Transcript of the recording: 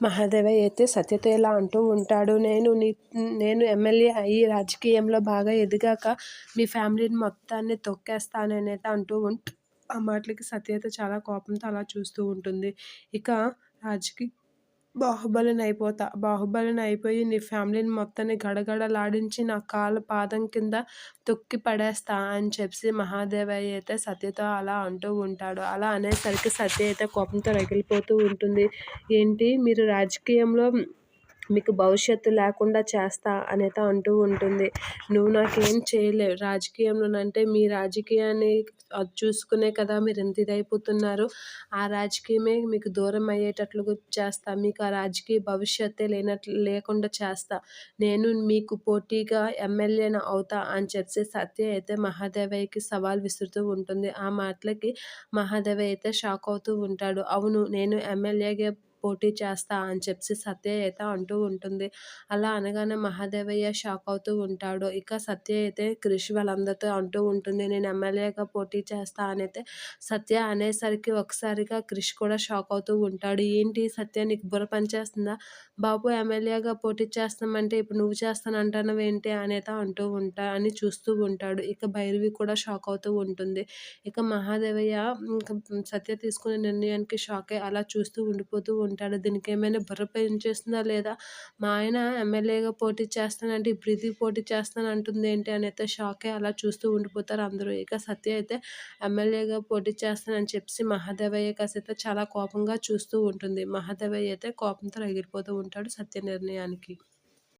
మహాదేవయ్య అయితే సత్యత ఎలా అంటూ ఉంటాడు. నేను నీ నేను ఎమ్మెల్యే అయ్యి రాజకీయంలో బాగా ఎదిగాక మీ ఫ్యామిలీని మొత్తాన్ని తొక్కేస్తానని అయితే అంటూ ఉంటు ఆ మాటలకి సత్యత చాలా కోపంతో అలా చూస్తూ ఉంటుంది. ఇక రాజకీయ బాహుబలిని అయిపోతా బాహుబలిని అయిపోయి నీ ఫ్యామిలీని మొత్తాన్ని గడగడలాడించి నా కాలు పాదం కింద తొక్కి పడేస్తా అని చెప్పి మహాదేవయ్య అయితే సత్యతో అలా అంటూ ఉంటాడు. అలా అనేసరికి సత్య అయితే కోపంతో రగిలిపోతూ ఉంటుంది. ఏంటి? మీరు రాజకీయంలో మీకు భవిష్యత్తు లేకుండా చేస్తా అనేది అంటూ ఉంటుంది. నువ్వు నాకేం చేయలేవు రాజకీయంలోనంటే మీ రాజకీయాన్ని అది చూసుకునే కదా మీరు ఎంత ఇదైపోతున్నారు. ఆ రాజకీయమే మీకు దూరం అయ్యేటట్లుగా చేస్తా మీకు ఆ రాజకీయ భవిష్యత్తే లేనట్లు లేకుండా చేస్తా. నేను మీకు పోటీగా ఎమ్మెల్యేను అవుతా అని చెప్పి సత్య అయితే మహాదేవయ్యకి సవాల్ విసురుతూ ఉంటుంది. ఆ మాటలకి మహాదేవయ్య అయితే షాక్ అవుతూ ఉంటాడు. అవును నేను ఎమ్మెల్యేగా పోటీ చేస్తా అని చెప్పి సత్య అయితే అంటూ ఉంటుంది. అలా అనగానే మహాదేవయ్య షాక్ అవుతూ ఉంటాడు. ఇక సత్య అయితే క్రిష్ వాళ్ళందరితో అంటూ ఉంటుంది నేను ఎమ్మెల్యేగా పోటీ చేస్తా అని అయితే సత్య అనేసరికి ఒకసారిగా క్రిష్ కూడా షాక్ అవుతూ ఉంటాడు. ఏంటి సత్య నీకు బుర్ర పనిచేస్తుందా? బాబు ఎమ్మెల్యేగా పోటీ చేస్తామంటే ఇప్పుడు నువ్వు చేస్తానంటున్నావు ఏంటి? అనేది అంటూ ఉంటా అని చూస్తూ ఉంటాడు. ఇక భైరవి కూడా షాక్ అవుతూ ఉంటుంది. ఇక మహాదేవయ్య ఇంకా సత్య తీసుకునే నిర్ణయానికి షాక్ అయ్యి అలా చూస్తూ ఉండిపోతూ ఉంటాడు. దీనికి ఏమైనా బుర్ర పెంచేస్తుందా లేదా? మా ఆయన ఎమ్మెల్యేగా పోటీ చేస్తానంటే ఇప్పుడు ఇది పోటీ చేస్తాను అంటుంది ఏంటి అని అయితే షాకే అలా చూస్తూ ఉండిపోతారు అందరూ. ఇక సత్య అయితే ఎమ్మెల్యేగా పోటీ చేస్తానని చెప్పి మహాదేవయ్య కాసైతే చాలా కోపంగా చూస్తూ ఉంటుంది. మహాదేవయ్య అయితే కోపంతో ఎగిరిపోతూ ఉంటాడు సత్య నిర్ణయానికి.